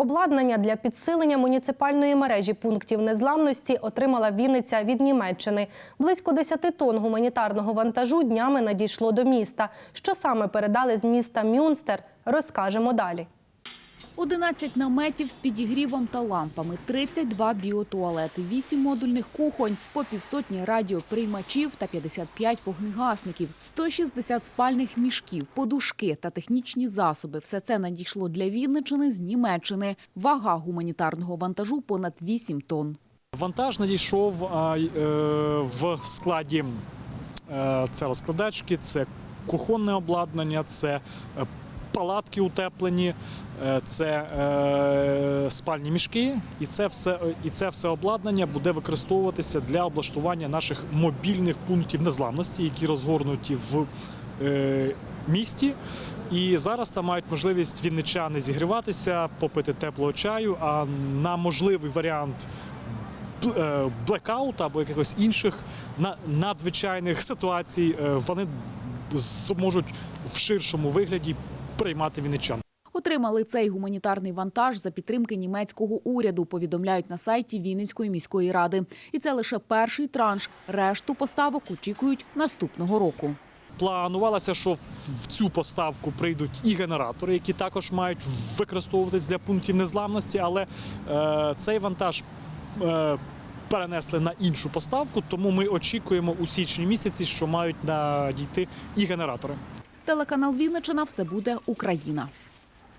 Обладнання для підсилення муніципальної мережі пунктів незламності отримала Вінниця від Німеччини. Близько 10 тонн гуманітарного вантажу днями надійшло до міста. Що саме передали з міста Мюнстер, розкажемо далі. 11 наметів з підігрівом та лампами, 32 біотуалети, 8 модульних кухонь, по півсотні радіоприймачів та 55 вогнегасників, 160 спальних мішків, подушки та технічні засоби. Все це надійшло для Вінничини з Німеччини. Вага гуманітарного вантажу понад 8 тонн. Вантаж надійшов е, в складі е, це розкладачки, це кухонне обладнання, це е, палатки утеплені, е, це е, спальні мішки, і це все і це все обладнання буде використовуватися для облаштування наших мобільних пунктів незламності, які розгорнуті в е, місті. І зараз там мають можливість вінничани зігріватися, попити теплого чаю. А на можливий варіант бл- е, блекаут або якихось інших надзвичайних ситуацій вони зможуть в ширшому вигляді приймати вінничан. Отримали цей гуманітарний вантаж за підтримки німецького уряду, повідомляють на сайті Вінницької міської ради. І це лише перший транш. Решту поставок очікують наступного року. Планувалося, що в цю поставку прийдуть і генератори, які також мають використовуватись для пунктів незламності, але е, цей вантаж. Е, Перенесли на іншу поставку, тому ми очікуємо у січні місяці, що мають надійти і генератори. Телеканал Вінничина все буде Україна.